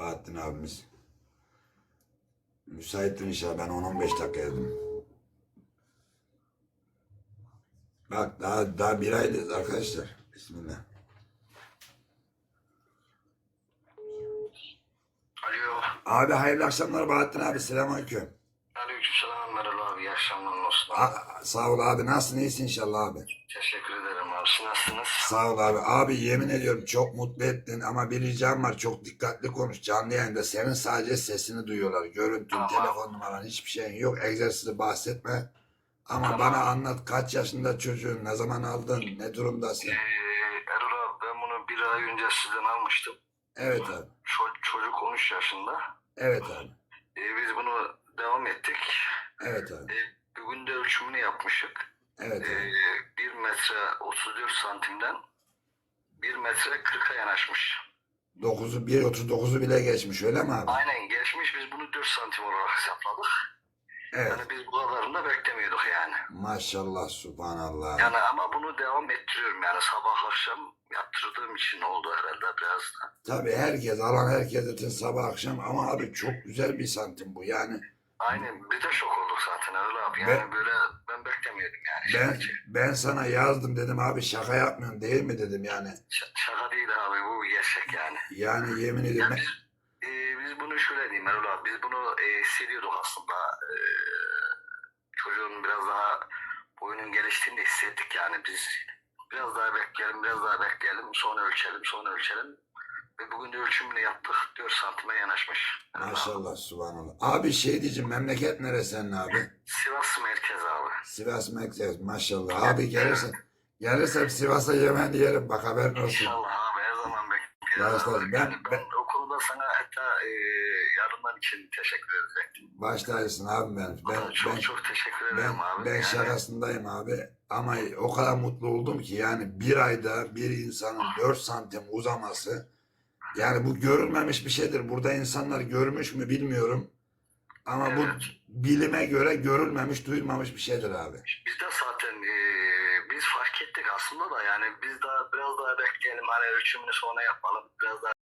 Bahattin abimiz. Müsaittir inşallah ben 10-15 dakika yedim. Bak daha daha bir aydayız arkadaşlar. Bismillah. Alo. Abi hayırlı akşamlar Bahattin abi. Selamünaleyküm. Aleykümselam Meral abi. İyi akşamlar olsun. A- Sağ ol abi. Nasılsın? İyisin inşallah abi. Teşekkür ederim Siz nasılsınız? Sağ ol abi. Abi yemin ediyorum çok mutlu ettin ama bir ricam var. Çok dikkatli konuş canlı yayında. Senin sadece sesini duyuyorlar. Görüntün, Tamam. telefon numaran hiçbir şeyin yok. Egzersizi bahsetme. Ama Tamam. bana anlat kaç yaşında çocuğun, ne zaman aldın, ne durumdasın? Ee, Erol abi ben bunu bir ay önce sizden almıştım. Evet abi. Ço- çocuk 13 yaşında. Evet abi. Ee, biz bunu devam ettik. Evet abi. Ee, bugün de ölçümünü yapmıştık. Evet Ee, abi. 1 metre 34 santimden 1 metre 40'a yanaşmış. 9'u 1.39'u bile geçmiş öyle mi abi? Aynen geçmiş. Biz bunu 4 santim olarak hesapladık. Evet. Yani biz bu kadarını da beklemiyorduk yani. Maşallah subhanallah. Yani ama bunu devam ettiriyorum yani sabah akşam yaptırdığım için oldu herhalde biraz da. Tabii herkes alan herkes için sabah akşam ama abi çok güzel bir santim bu yani. Aynen biz de şok olduk zaten öyle abi. Yani Ben- böyle ben beklemiyordum yani. Ben Şaka, ben sana yazdım dedim abi şaka yapmıyorsun değil mi dedim yani. Ş- şaka değil abi bu gerçek yani. Yani yemin ediyorum. Ya biz, e, biz bunu şöyle diyeyim Erol abi biz bunu e, hissediyorduk aslında. E, çocuğun biraz daha boyunun geliştiğini de hissettik yani biz biraz daha bekleyelim biraz daha bekleyelim sonra ölçelim sonra ölçelim. Ve bugün de ölçümünü yaptık 4 santime yanaşmış. Maşallah subhanallah. Abi şey diyeceğim memleket neresi senin abi? Sivas merkez abi. Sivas merkez maşallah. Abi gelirsen gelirsem Sivas'a yemen yerim bak haberin olsun. İnşallah abi her zaman bekliyorum. Başlar, ben- ben, ben- okulda sana hatta e, yardımlar için teşekkür edecektim. Başlarsın abi ben. Ben, çok ben, çok teşekkür ben, ederim abi. ben Yani şakasındayım abi. Ama o kadar mutlu oldum ki yani bir ayda bir insanın 4 santim uzaması yani bu görülmemiş bir şeydir. Burada insanlar görmüş mü bilmiyorum. Ama bu Evet. bilime göre görülmemiş, duyulmamış bir şeydir abi. Biz de zaten e, biz fark ettik aslında da yani biz daha biraz daha bekleyelim hani ölçümünü sonra yapalım. Biraz daha